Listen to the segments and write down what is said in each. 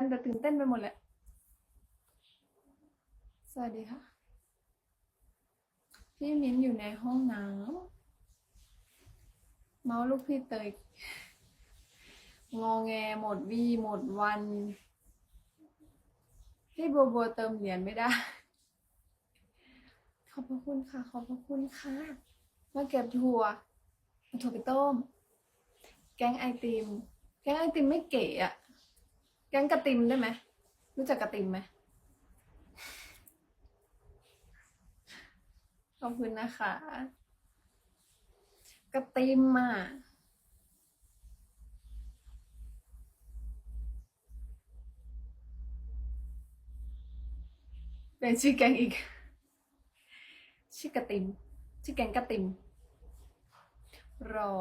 มันจะตื่นเต้นไปหมดแหละ สวัสดีค่ะ พี่มิ้นอยู่ในห้องน้ำเมาส์ลูกพี่เตย งอแงหมดวีหมดวันพี่บัวบัวเติมเหรียญไม่ได้ ขอบพระคุณค่ะ ขอบพระคุณค่ะ มาเก็บถั่วเอาถั่วไปต้ม แกงไอติม แกงไอติมไม่เก๋อะ แกงกระติมได้ไหมรู้จักกระติมไหมขอบคุณนะคะ กระติมอะเป็นชื่อแกงอีก ชื่อกระติม ชื่อแกงกระติม รอ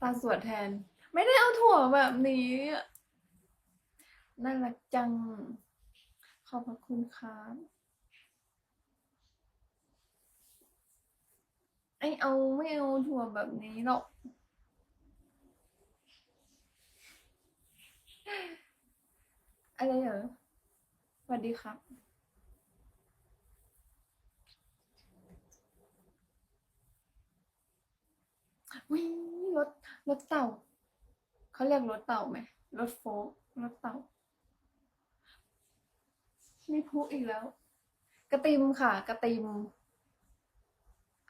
ตาสวดแทน ไม่ได้เอาถั่วแบบนี้น่ารักจัง ขอบพระคุณครับไอเอาไม่เอาถั่วแบบนี้หรอกอะไรเหรอสวัสดีครับ วิรถรถเต่า เขาเรียกรถเต่าไหมรถโฟล์รถเต่าไม่พูดอีกแล้ว กระติมค่ะ กระติม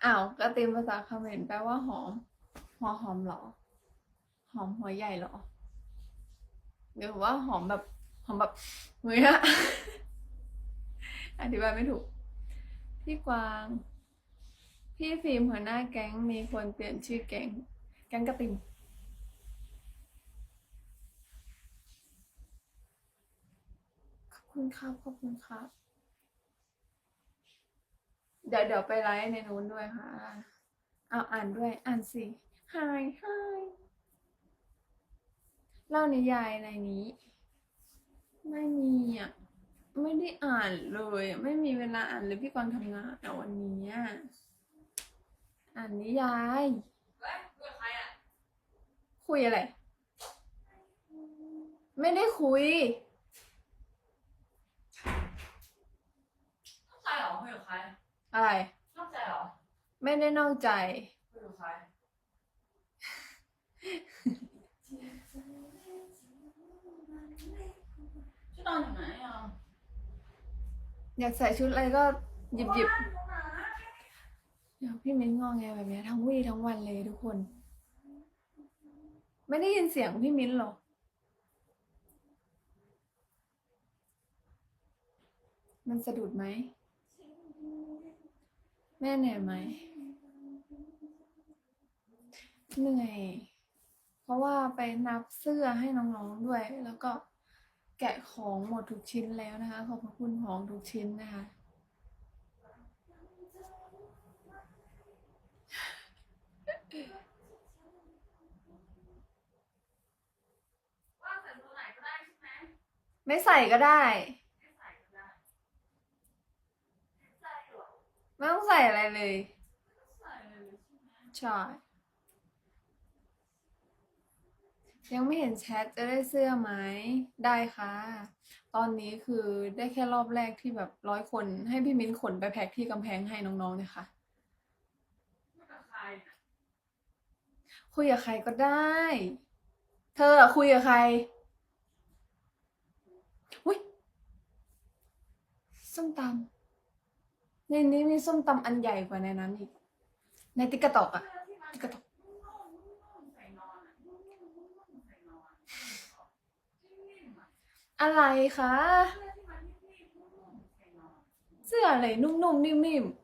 อ้าวกระติมภาษาเขมรแปลว่าหอมหัวหอมหรอ หอมหัวใหญ่หรอหรือว่าหอมแบบหอมแบบเฮ้ยอะอธิบายไม่ถูก พี่กวาง พี่ฟิล์มหัวหน้าแก๊งมีคนเปลี่ยนชื่อแก๊ง แก๊งกระติมขอบคุณครับขอบคุณครับ เดี๋ยวเดี๋ยวไปไลฟ์ในนู้นด้วยค่ะ เอาอ่านด้วยอ่านสิ Hi Hi เล่านิยายในนี้ ไม่มีอะ ไม่ได้อ่านเลยอะไม่มีเวลาอ่านเลยพี่กวางทำงานแต่วันนี้ อะอ่านนิยายเฮ้ยคุยกับใครอะคุยอะไร ไม่ได้คุยชอบใจเหรอคุยกับใครอะไรชอบใจเหรอไม่ได้นอกใจ คุยกับใครชุดนอนอยู่ไหนอะอยากใส่ชุดอะไรก็หยิบหยิบ เดี๋ยวพี่มิ้นงอแงแบบนี้ทั้งวี่ทั้งวันเลยทุกคน ไม่ได้ยินเสียงพี่มิ้นหรอ มันสะดุดไหม แม่เหนื่อยไหม เหนื่อย เพราะว่าไปนับเสื้อให้น้องๆด้วย แล้วก็แกะของหมดทุกชิ้นแล้วนะคะ ขอบพระคุณของทุกชิ้นนะคะ ว่าใส่ตัวไหนก็ได้ใช่ไหม ไม่ใส่ก็ได้ไม่ใส่ก็ได้ ไม่ต้องใส่อะไรเลยใช่ยังไม่เห็นแชทจะได้เสื้อไหมได้ค่ะ ตอนนี้คือได้แค่รอบแรกที่แบบร้อยคน ให้พี่มิ้นขนไปแพ็คที่กำแพงให้น้องๆเนี่ยค่ะคุยกับใครน่ะคุยกับใครก็ได้ เธอคุยกับใคร อุ้ย ส้มตำในนี้มีส้มตำอันใหญ่กว่าในนั้นอีก ในติ๊กตอกอะติ๊กตอกอะไรคะ เสื้ออะไรนุ่มๆนิ่มๆ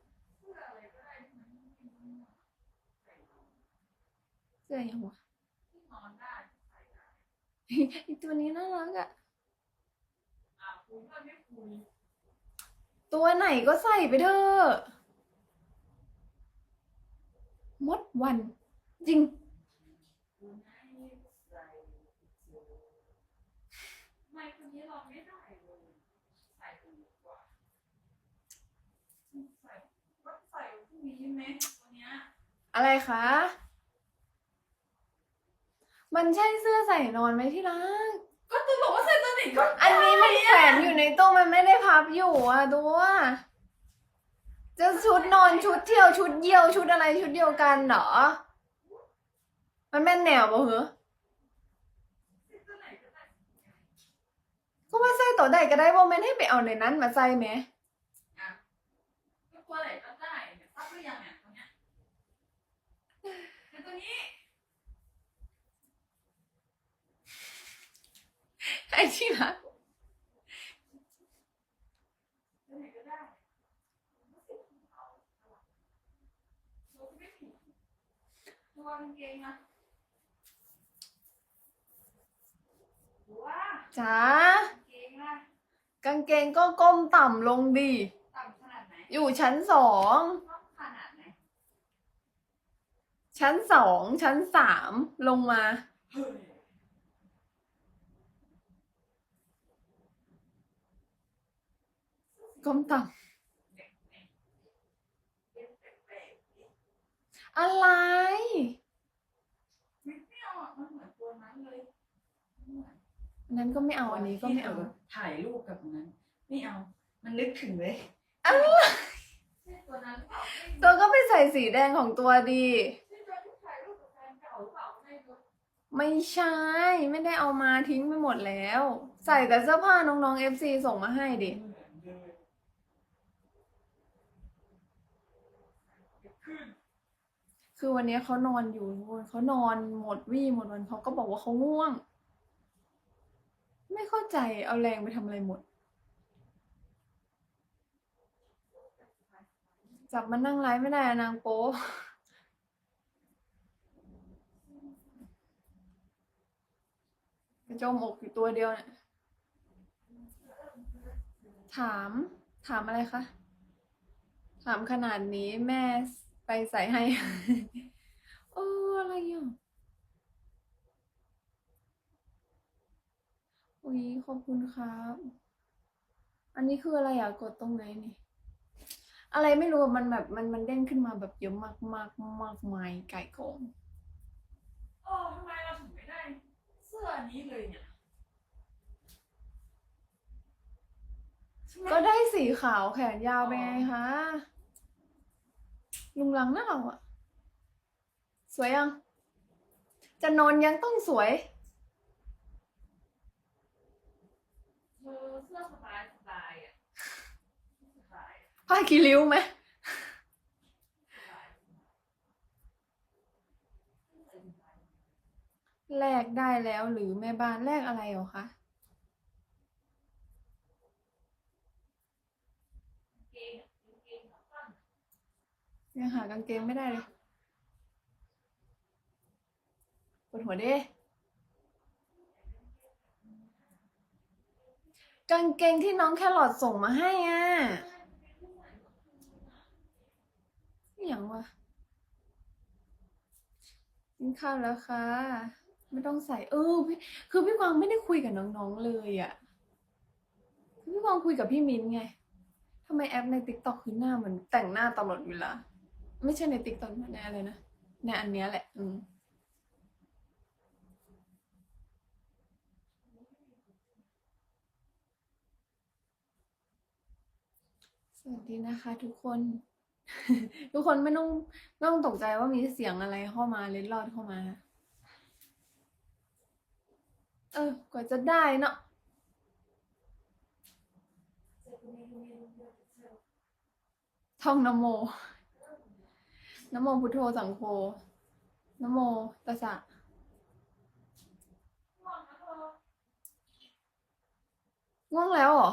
เสื้อยังวะอีตัวนี้น่ารักอะ ตัวไหนก็ใส่ไปเถอะมดวัน จริง ไม่คนนี้เราไม่ได้เลยใส่ดีกว่าใส่ก็ใส่พรุ่งนี้ไหมวันเนี้ยอะไรคะ มันใช่เสื้อใส่นอนไหมที่รัก ก็ตัวบอกว่าใส่ อันนี้มันแขวนอยู่ในตู้มันไม่ได้พับอยู่อะตัวจะชุดนอนชุดเที่ยวชุดเยี่ยวชุดอะไรชุดเดียวกันเหรอ มันแม่นแนวบ่เหรอตัวไหนก็ได้ก็ว่าใส่ตัวใดก็ได้ว่าแม่นให้ไปเอาในนั้นมาใส่ไหมก็ตัวไหนก็ได้เนี่ยทราบหรือยังเนี่ยตัวเนี้ยตัวนี้ ไอ้ที่รัก ตัวไหนก็ได้ตัวไม่ผิดตัวกางเก งอะว้าจ้ากางเกงอะกางเกงก็ก้มต่ำลงดีต่ำขนาดไหนอยู่ชั้นสองต้องขนาดไหนชั้นสอง ชั้นสามลงมา เฮ้ย ก้มต่เป็นแปลกๆำอะไรไม่เอาอะมันเหมือนตัวนั้นเลยเหมือนอันนั้นก็ไม่เอาอันนี้ก็ไม่เอาที่ธถ่ายรูปกับนั้น ไม่เอา มันนึกถึงเลยอะไรใช่ตัวนั้นหรือเปล่าตัวก็ไปใส่สีแดงของตัวดีใช่ตัวที่ถ่ายรูปกับแฟนเก่าหรือเปล่าไม่รู้ไม่ใช่ ไม่ได้เอามาทิ้งไปหมดแล้ว ใส่แต่เสื้อผ้าน้องๆ FC ส่งมาให้ดิ เหมือนเลยขึ้น คือวันนี้เขานอนอยู่ทุกคนเขานอนหมดวี่หมดวันเขาก็บอกว่าเขาง่วง ไม่เข้าใจเอาแรงไปทำอะไรหมด จับมานั่งไลฟ์ไม่ได้อะนางโป๊ะโจมอกอยู่ตัวเดียวเนี่ยถามถามอะไรคะ ถามขนาดนี้แม่ ไปใส่ให้เอออะไรอะอุ้ยขอบคุณครับ อันนี้คืออะไรอะ กดตรงไหนนี่ อะไรไม่รู้อะมันแบบมันมันเด้งขึ้นมาแบบเยอะมากมากมากมายไก่กองโอ้ทำไมเราถึงไม่ได้ เสื้อนี้เลยเนี่ยใช่ไหมก็ได้สีขาวแขนยาวไปไงคะ ลุงลังหน้าเราอะสวยยัง จะนอนยังต้องสวยเออเสื้อสบายสบายอะสบายผ้าคีริ้วไหมสบายแลกได้แล้วหรือแม่บ้านแลกอะไรเหรอคะ เกงเกงขาสั้น ยังหากางเกงไม่ได้เลยปวดหัวด้กางเกงที่น้องแครอทส่งมาให้อะอย่างวะกินข้าวแล้วค่ะ ไม่ต้องใส่เออพี่คือพี่กวางไม่ได้คุยกับน้องๆเลยอะพี่กวางคุยกับพี่มิ้นไงทำไมแอปในติ๊กต็อกคือหน้าเหมือนแต่งหน้าตลอดเวลา ไม่ใช่ในติ๊กต็อกในอะไรนะในอันเนี้ยแหละ อืมสวัสดีนะคะ ทุกคน ทุกคนไม่ต้องไม่ต้องตกใจว่ามีเสียงอะไรเข้ามาเล็ดลอดเข้ามา เออกว่าจะได้เนาะท่องนโม นะโมพุทโธสังโฆนะโมตัสสะง่วงนะเธอง่วงแล้วเหรอ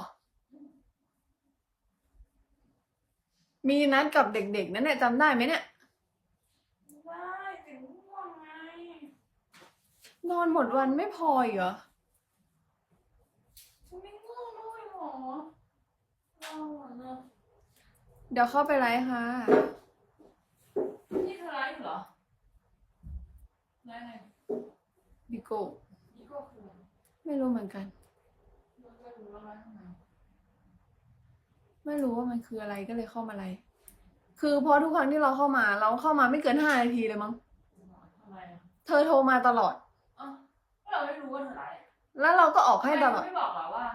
มีนัดกับเด็กๆ นั่นแหละจำได้ไหมเนี่ยได้แต่ง่วงไง นอนหมดวันไม่พออีกเหรอฉันไม่ง่วงด้วยหรอเราอะเนอะเดี๋ยวเข้าไปไลฟ์ค่ะ นี่เธอไลฟ์อยู่เหรอ ไลฟ์อะไรบิโก้นี่ก็คือไม่รู้เหมือนกันเราจะรู้แล้วไลฟ์ทำไมไม่รู้ว่ามันคืออะไรก็เลยเข้ามาไลฟ์คือเพราะทุกครั้งที่เราเข้ามาเราเข้ามาไม่เกินห้านาทีเลยมั้ง ทำไมอะเธอโทรมาตลอดอ้าวเราไม่รู้ว่าเธอไลฟ์แล้วเราก็ออกให้ตลอด ไม่บอกหรอว่า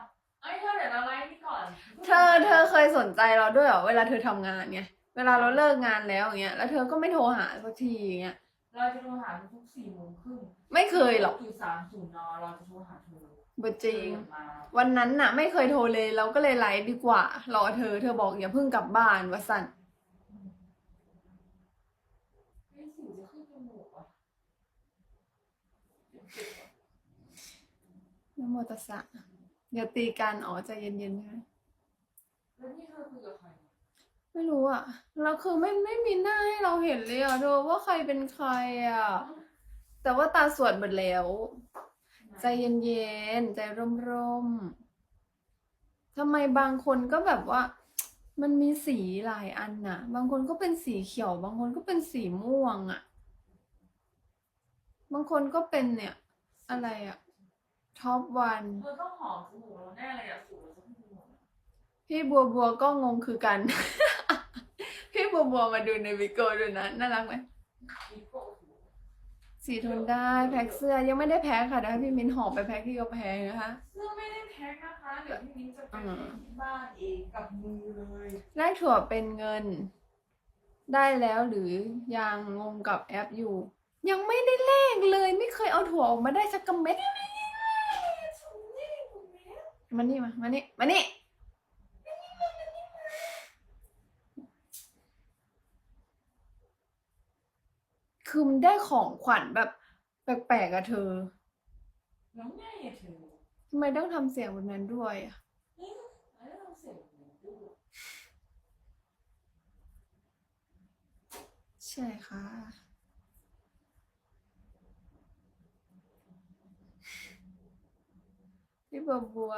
เอ้ยเธอเดี๋ยวเราไลฟ์นี่ก่อนเธอเธอเคยสนใจเราด้วยเหรอเวลาเธอทำงานไงเวลาเราเลิกงานแล้วอย่างเงี้ยแล้วเธอก็ไม่โทรหาสักทีอย่างเงี้ย เราจะโทรหาทุกสี่โมงครึ่งไม่เคยหรอกคือสามศูนย์นอเราจะโทรหาเธอบ่จริง เธอมาวันนั้นน่ะ ไม่เคยโทรเลยเราก็เลยไลฟ์ดีกว่า รอเธอ เธอบอกอย่าเพิ่งกลับบ้านวะสันเฮ้ยสิวจะขึ้นจมูกอะเจ็บๆอะนะโมตัสสะอย่าตีกันอ๋อใจเย็นๆนะแล้วนี่เธอคุยกับใคร ไม่รู้อะเราคือไม่ไม่มีหน้าให้เราเห็นเลยอะเธอว่าใครเป็นใครอะแต่ว่าตาสวดหมดแล้ว ใจเย็นๆ ใจร่มๆทำไมบางคนก็แบบว่า มันมีสีหลายอันน่ะ บางคนก็เป็นสีเขียว บางคนก็เป็นสีม่วงอะบางคนก็เป็นเนี่ย อะไรอะท็อปวันเธอต้องหอมจมูกเราแน่เลยอะสูงจะขึ้นจมูกอะ พี่บัวบัวก็งงคือกัน พี่บัวบัวมาดูในวิโก้ด้วยนะน่ารักไหมอีโก้สูงสีทนได้แพ็คเสื้อยังไม่ได้แพ็คค่ะเดี๋ยวให้พี่มิ้นหอบไปแพ็คที่เขาแพ็คนะคะเสื้อไม่ได้แพ็คนะคะเดี๋ยวพี่มิ้นจะไปอืมที่บ้านเองกับมือเลยแลกถั่วเป็นเงิน ได้แล้วหรือยังงงกับแอปอยู่ ยังไม่ได้เลขเลย ไม่เคยเอาถั่วออกมาได้สักกำเม็ดมานี่มามานี่มานี่ คือมันได้ของขวัญแบบ แปลกๆอะเธอแล้วไงอะเธอทำไมต้องทำเสียงแบบนั้นด้วยอะเฮ้ยแล้วเราเสียงเหมือนดูใช่ค่ะ พี่บัวบัว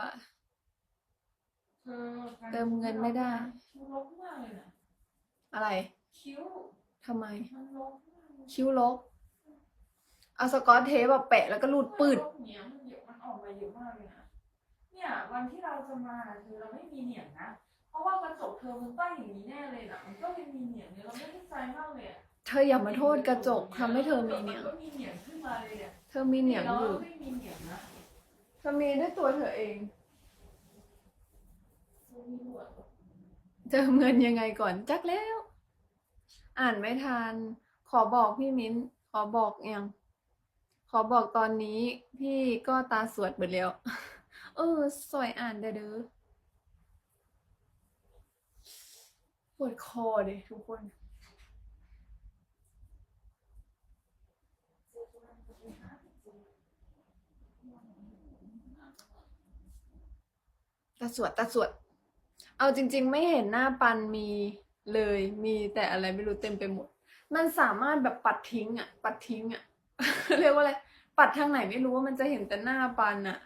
เธอเติมเงินไม่ได้คิ้วลกมากเลยนะอะไร คิ้วทำไม มันลกมากเลย คิ้วลกเอาสกอตเทปแบบแปะแล้วก็รูดปืดมันลกเหนียงมันเยอะมันออกมาเยอะมากเลยนะเนี่ยวันที่เราจะมาเธอเราไม่มีเหนียงนะ เพราะว่ากระจกเธอมันตั้งอย่างนี้แน่เลยนะมันก็เลยมีเหนียงเนี่ยเราไม่ได้ใจมากเลยอะเธออย่ามาโทษกระจกทำให้เธอมีเหนียง ก็มีเหนียงขึ้นมาเลยเนี่ยเธอมีเหนียงเราอยู่ไม่มีเหนียงนะเธอมีด้วยตัวเธอเองเรามีหนวดเติมเงินยังไงก่อนจักแล้ว อ่านไม่ทัน ขอบอกพี่มิ้น ขอบอกยังขอบอกตอนนี้พี่ก็ตาสวดหมดแล้ว เออ สวยอ่านเด้อเด้อปวดคอเลยทุกคน ตาสวดตาสวด เอาจริง ๆ ไม่เห็นหน้าปันมีเลย มีแต่อะไรไม่รู้เต็มไปหมด มันสามารถแบบปัดทิ้งอะปัดทิ้งอะเรียกว่าอะไรปัดทางไหนไม่รู้ว่ามันจะเห็นแต่หน้าปันอะ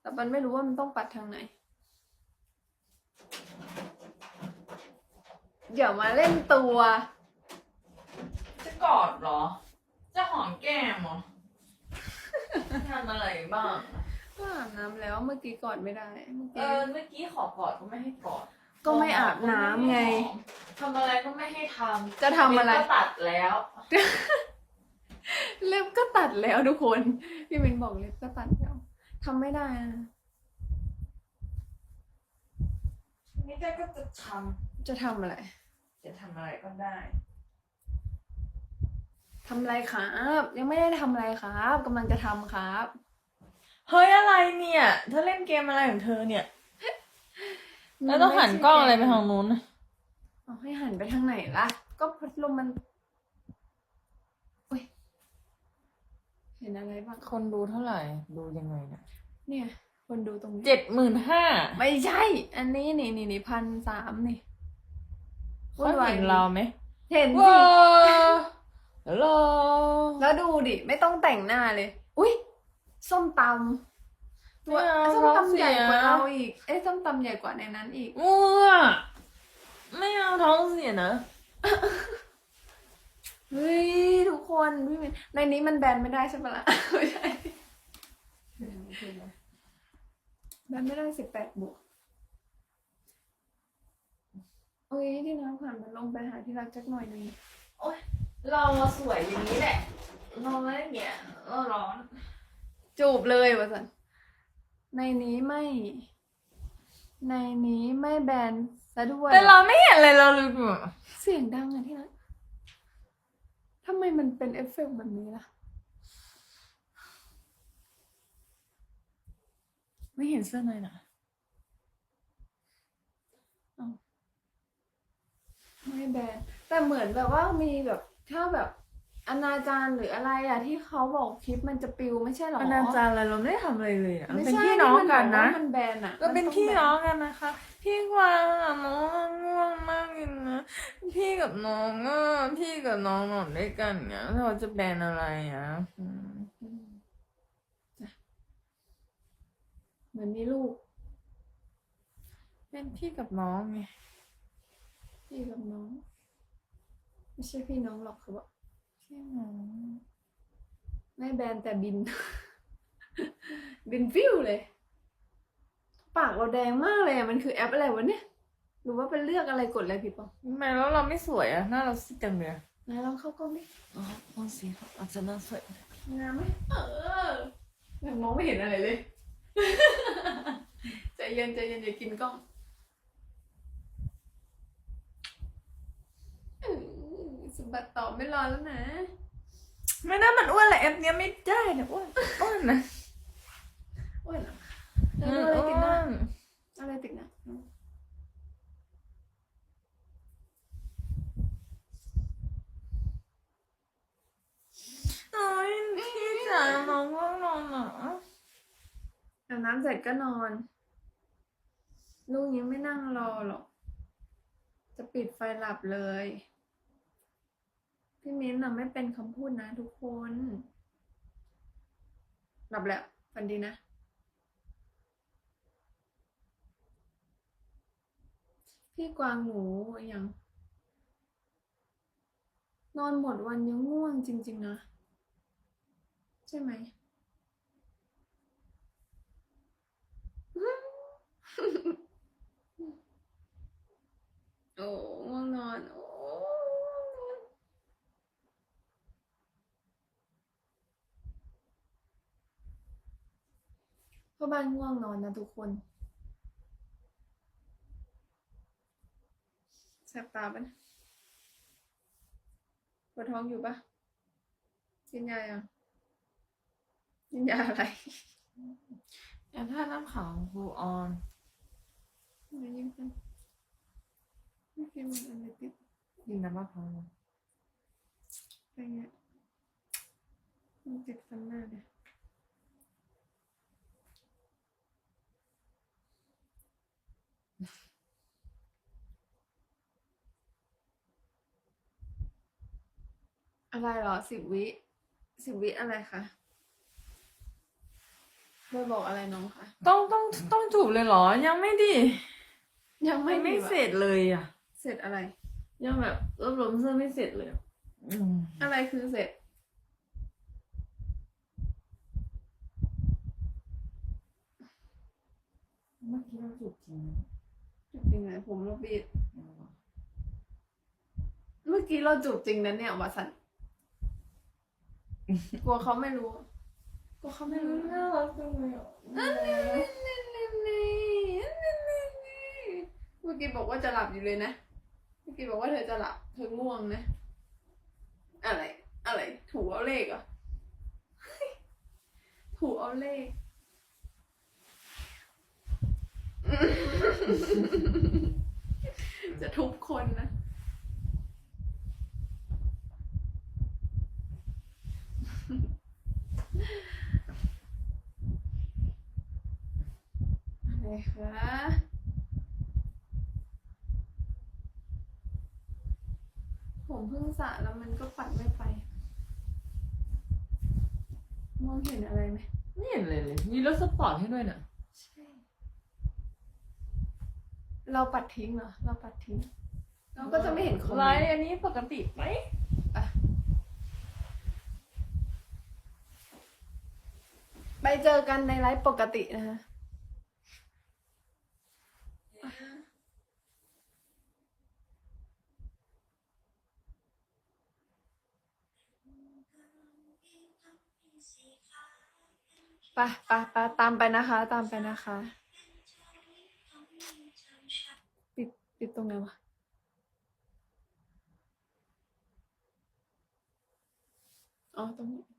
แต่ปันไม่รู้ว่ามันต้องปัดทางไหนอย่ามาเล่นตัว จะกอดเหรอ จะหอมแก้มเหรอทำอะไรบ้าง ก็อาบน้ำแล้วเมื่อกี้กอดไม่ได้ เมื่อเอกี้ อเมื่อกี้ขอกอดก็ไม่ให้กอด ก็ไม่อาบน้ำไง ทำอะไรก็ไม่ให้ทำจะทำอะไรเล็บก็ตัดแล้ว เล็บก็ตัดแล้วทุกคน พี่มินบอกเล็บก็ตัดแล้วทำไม่ได้นะนี่แกก็จะทจะทำอะไรำจะทำอะไรก็ได้ทำอะไรครับ ยังไม่ได้ทำอะไรครับกำลังจะทำครับ เฮ้ยอะไรเนี่ย เธอเล่นเกมอะไรของเธอเนี่ย แล้วต้องหันกล้องอะไรไปทางนู้นเอาให้หันไปทางไหนล่ะ ก็พัดลมมันอุ้ยเห็นอะไรบ้างคนดูเท่าไหร่ ดูยังไงเนี่ยเนี่ย คนดูตรงนี้เจ็ดหมื่นห้าไม่ใช่ อันนี้นี่นี่นี่พันสามนี่เขาเห็นเราไหมเห็นสิว้าวฮัลโหลแล้วดูดิ ไม่ต้องแต่งหน้าเลย อุ้ยส้มตำ ตัวไม่เอาส้มท้องตำเสีใหญ่ยกว่าเราอีก เอ้ยส้มตำใหญ่กว่าในนั้นอีกมั่วไม่เอาท้องเสียนะ เฮ้ย ทุกคนพี่มินในนี้มันแบนไม่ได้ใช่ปะล่ะไม่ใช่แบนไม่ได้สิบแปดบวกโอ้ยที่น้ำผ่านมันลงไปหาที่รักจักหน่อยหนึงเราสวยอย่างนี้แหละเราไม่เงี้ยเราร้อน จูบเลยวะสัน ในนี้ไม่ ในนี้ไม่แบนซะด้วยแต่เราไม่เห็นเลยเราลืมอะเสียงดังอะที่รักทำไมมันเป็นเอฟเฟกต์แบบนี้ล่ะ ไม่เห็นเสื้อในน่ะไม่แบนแต่เหมือนแบบว่ามีแบบถ้าแบบ อนาจารหรืออะไรอะที่เขาบอกคลิปมันจะปิวไม่ใช่หรออนาจารอะไรเราไม่ได้ทำอะไรเลยอะเราไม่เป็นใช่พี่น้องกันนะที่มับอว่ามันแบนอะเราเป็นมัต้พี่แบน้องกันนะคะ พี่กวางอะน้องง่วงมากเลยนะพี่กับน้องอะพี่กับน้องนอนด้วยกันเนี่ยเราจะแบนอะไรอะอืมอืมจ้ะเหมือนมีลูกเป็นพี่กับน้องไงพี่กับน้อง ไม่ใช่พี่น้องหรอกคือว่า พี่น้องไม่แบนแต่บิน บินฟิวเลย ปากเราแดงมากเลยอะมันคือแอปอะไรวะเนี่ยหรือว่าเป็นเลือกอะไรกดอะไรผิดเปล่าทำไมแล้วเราไม่สวยอะหน้าเราซีดจังเลยอะไหนลองเข้ากล้องดิอ๋อมองสีอาจจะน่าสวยงามไหมเออยังมองไม่เห็นอะไรเลยใจเย็นใจเย็นอย่ากินกล้องอืม สมบัติต่อไม่รอแล้วนะ ไม่น่ามันอ้วนแหละแอปเนี้ยไม่ได้นะอ้วนอ้วนนะอ้วนเหรอแล้วดูอะไรติดหน้าอ้วนอะไรติดหน้าโอ้ยพี่จ๋าน้องง่วงนอนเหรออาบน้ำเสร็จก็นอน ลูกยังไม่นั่งรอหรอก จะปิดไฟหลับเลย พี่มิ้นท์นะไม่เป็นคำพูดนะทุกคน หลับแล้วฝันดีนะ พี่กวางหนูยังนอนหมดวันยังง่วงจริง ๆ นะ ใช่ไหมโอ้ง่วงนอนโอ้ พ่อบ้านง่วงนอนนะทุกคนแสบตาปะเนี่ยปวดท้องอยู่ปะกินยายังกินยาอะไรแอปท่าน้ำขาวของครูออนไม่ยิ่งขึ้นไม่คิดมันอะไรติดกินน้ำมะพร้าวอะไรเงี้ยมันติดฟันหน้าเลย อะไรเหรอสิบวิสิบวิอะไรคะเบอร์บอกอะไรน้องคะต้องต้องต้องจูบเลยเหรอ ยังไม่ดิยังไม่ไม่ดีวะเสร็จเลยอะ เสร็จอะไร ยังแบบรวบรวมเสื้อไม่เสร็จเลยอะอืมอะไรคือเสร็จ เมื่อกี้เราจูบจริงจูบจริงไหนผมเราบีดเมื่อกี้เราจูบจริงนะเนี่ยวาสัน กลัวเขาไม่รู้กลัวเขาไม่รู้น่ารักจังเลยอะอันนี้นี่นี่นี่นี่นี่นี่เมื่อกี้บอกว่าจะหลับอยู่เลยนะ เมื่อกี้บอกว่าเธอจะหลับเธอง่วงนะ อะไร อะไร ถูเอาเลขเหรอถูเอาเลขจะทุบคนนะ อะไรคะ ผมเพิ่งส ระแล้วมันก็ปัดไม่ไปมองเห็นอะไรไหมไม่เห็นเลยเลยมีรถสปอร์ตให้ด้วยน่ะ ใช่ เราปัดทิ้งเหรอ เราปัดทิ้ง เราก็จะไม่เห็นคอมไลเมนน์ต์อันนี้ปกติไหมไปเจอกันในไลฟ์ปกตินะคะไปไปไปตามไปนะคะ ตามไปนะคะ ปิดปิดตรงไหนวะอ๋อตรงนี้